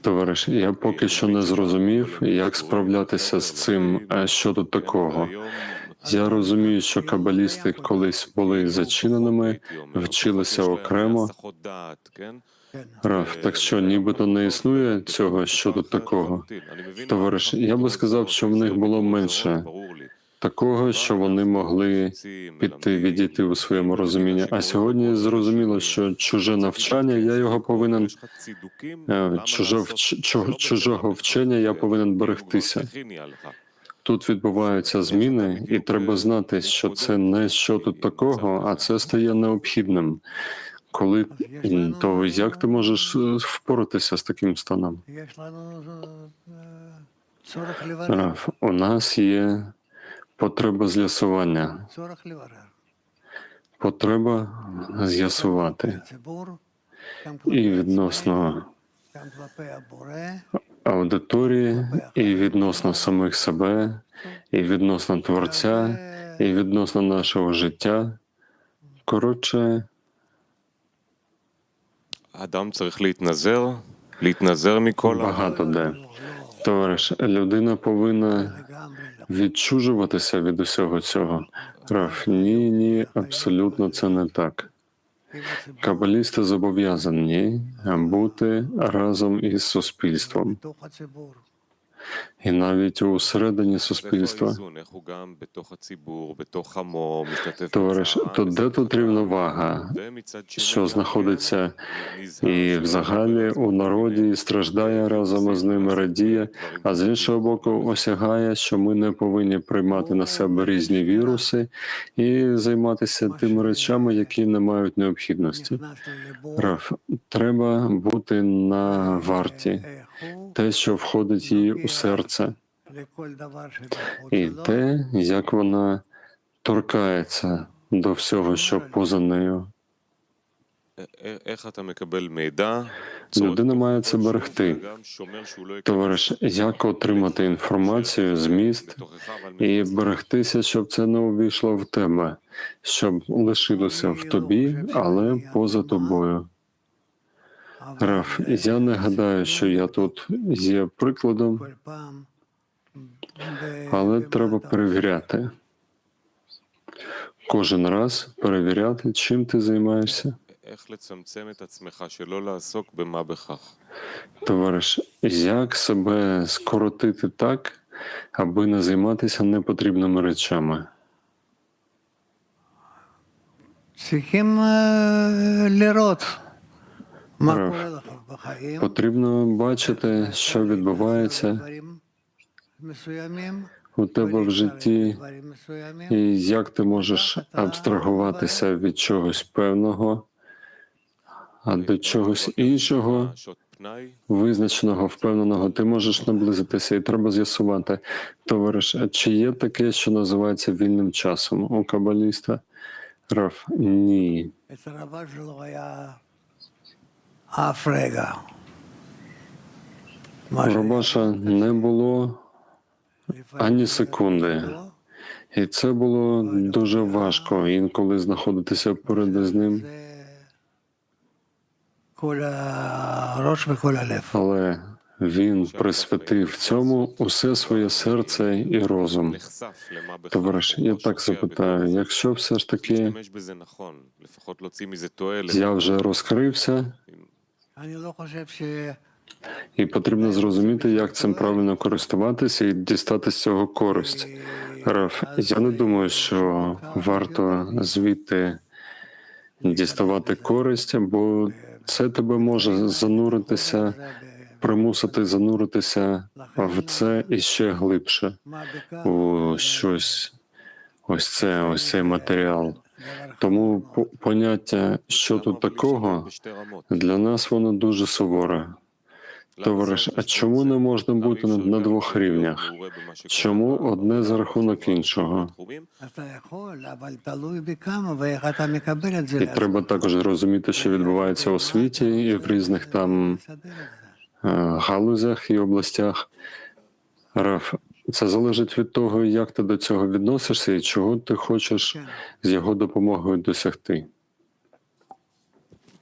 Товариш, я поки що не зрозумів, як справлятися з цим. а Що тут такого? Я розумію, що кабалісти колись були зачиненими, вчилися окремо. Раф, так що нібито не існує цього, що тут такого. Товариш, я би сказав, що в них було менше такого, що вони могли піти відійти у своєму розумінні. А сьогодні зрозуміло, що чуже навчання я його повинен е, чужого чужого вчення. Я повинен берегтися. Тут відбуваються зміни, і треба знати, що це не що тут такого, а це стає необхідним. Коли то як ти можеш е, впоратися з таким станом? У нас є Потреба з'ясування. Потреба з'ясувати. І відносно аудиторії, і відносно самих себе, і відносно Творця, і відносно нашого життя. Коротше. Адам літназер, літназер Багато де. Товариш, людина повинна відчужуватися від усього цього. Раф, ні, ні, абсолютно це не так. Кабалісти зобов'язані бути разом із суспільством і навіть у середині суспільства. Товариш, то де тут рівновага, що знаходиться і взагалі у народі страждає разом з ними, радіє, а з іншого боку, осягає, що ми не повинні приймати на себе різні віруси і займатися тими речами, які не мають необхідності. Раф, треба бути на варті те, що входить їй у серце, і те, як вона торкається до всього, що поза нею. Людина має це берегти. Товариш, як отримати інформацію, зміст і берегтися, щоб це не увійшло в тебе, щоб лишилося в тобі, але поза тобою. Раф, я не гадаю, що я тут є прикладом, але треба перевіряти. Кожен раз перевіряти, чим ти займаєшся. Товариш, як себе скоротити так, аби не займатися непотрібними речами? Е, Лерот. Потрібно бачити, що відбувається у тебе в житті, і як ти можеш абстрагуватися від чогось певного, а до чогось іншого, визначеного, впевненого, ти можеш наблизитися, і треба з'ясувати, товариш, чи є таке, що називається вільним часом у кабаліста? Раф, ні. Африга. Робаша не було ані секунди. І це було дуже важко інколи знаходитися поряд з ним. Але він присвятив цьому усе своє серце і розум. Товариш, я так запитаю, якщо все ж таки я вже розкрився. І потрібно зрозуміти, як цим правильно користуватися і дістати з цього користь. Раф, я не думаю, що варто звідти діставати користь, бо це тебе може зануритися, примусити зануритися в це і ще глибше, у щось. Ось це, ось цей матеріал. Тому поняття, що тут такого, для нас воно дуже суворе. Товариш, а чому не можна бути на двох рівнях? Чому одне за рахунок іншого? І треба також розуміти, що відбувається у світі і в різних там е, галузях і областях. Раф, це залежить від того, як ти до цього відносишся і чого ти хочеш з його допомогою досягти.